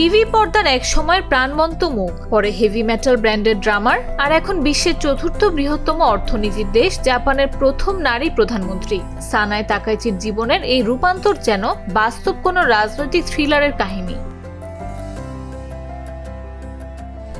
TV পর্দার এক সময়ের প্রাণবন্ত মুখ, পরে হেভি মেটাল ব্র্যান্ডের ড্রামার আর এখন বিশ্বের চতুর্থ বৃহত্তম অর্থনীতির দেশ, জাপানের প্রথম নারী প্রধানমন্ত্রী। সানায় তাকাইচির জীবনের এই রূপান্তর যেন বাস্তব কোনো রাজনৈতিক থ্রিলারের কাহিনী।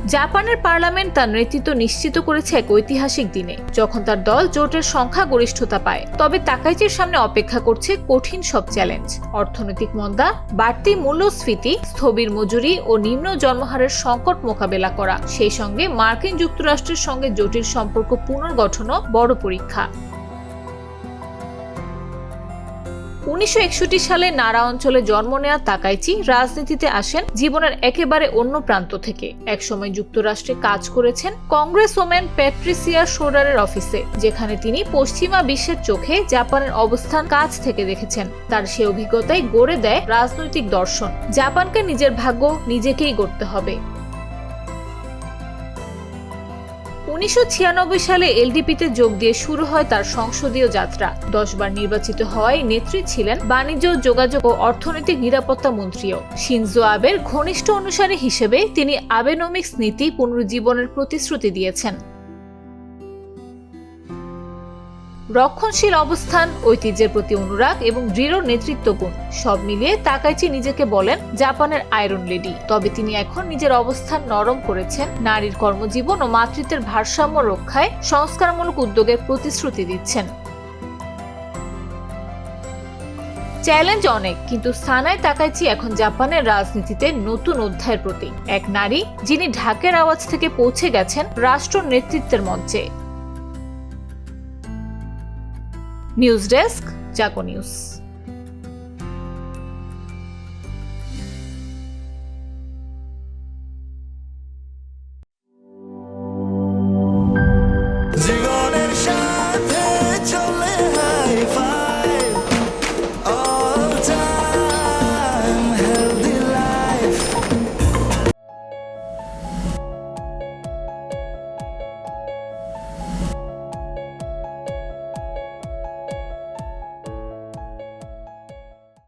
জাপানের পার্লামেন্ট তার নেতৃত্ব নিশ্চিত করেছে এক ঐতিহাসিক দিনে। যখন তার দল জোটের সংখ্যা গরিষ্ঠতা পায়, তবে তাকাইচির সামনে অপেক্ষা করছে কঠিন সব চ্যালেঞ্জ। অর্থনৈতিক মন্দা, বাড়তি মূল্যস্ফীতি, স্থবির মজুরি ও নিম্ন জন্মহারের সংকট মোকাবেলা করা। সেই সঙ্গে মার্কিন যুক্তরাষ্ট্রের সঙ্গে জটিল সম্পর্ক পুনর্গঠনও বড় পরীক্ষা। উনিশশো একষট্টি সালে নারা অঞ্চলে জন্ম নেওয়া তাকাইচি রাজনীতিতে আসেন জীবনের একেবারে অন্য প্রান্ত থেকে। একসময় যুক্তরাষ্ট্রে কাজ করেছেন কংগ্রেস ওম্যান প্যাট্রিসিয়া শোডারের অফিসে, যেখানে তিনি পশ্চিমা বিশ্বের চোখে জাপানের অবস্থান কাছ থেকে দেখেছেন। তার সে অভিজ্ঞতাই গড়ে দেয় রাজনৈতিক দর্শন। জাপানকে নিজের ভাগ্য নিজেকেই গড়তে হবে। উনিশশো ছিয়ানব্বই সালে এলডিপিতে যোগ দিয়ে শুরু হয় তার সংসদীয় যাত্রা। দশবার নির্বাচিত হওয়ায় নেত্রী ছিলেন বাণিজ্য, যোগাযোগ ও অর্থনৈতিক নিরাপত্তা মন্ত্রীও। শিনজো আবের ঘনিষ্ঠ অনুসারী হিসেবে তিনি আবেনমিক্স নীতি পুনরুজ্জীবনের প্রতিশ্রুতি দিয়েছেন। রক্ষণশীল অবস্থান, ঐতিহ্যের প্রতি অনুরাগ এবং দৃঢ় নেতৃত্ব গুণ সব মিলিয়ে তাকাইচি নিজেকে বলেন জাপানের আয়রন লেডি। তবে তিনি এখন নিজের অবস্থান নরম করেছেন, নারীর কর্মজীবন ও মাতৃত্বের ভারসাম্য রক্ষায় সংস্কারমূলক উদ্যোগের প্রতিশ্রুতি দিচ্ছেন। চ্যালেঞ্জ অনেক, কিন্তু সানায় তাকাইছি এখন জাপানের রাজনীতিতে নতুন অধ্যায়ের প্রতি এক নারী, যিনি ঢাকের আওয়াজ থেকে পৌঁছে গেছেন রাষ্ট্র নেতৃত্বের মঞ্চে। News desk Jago news.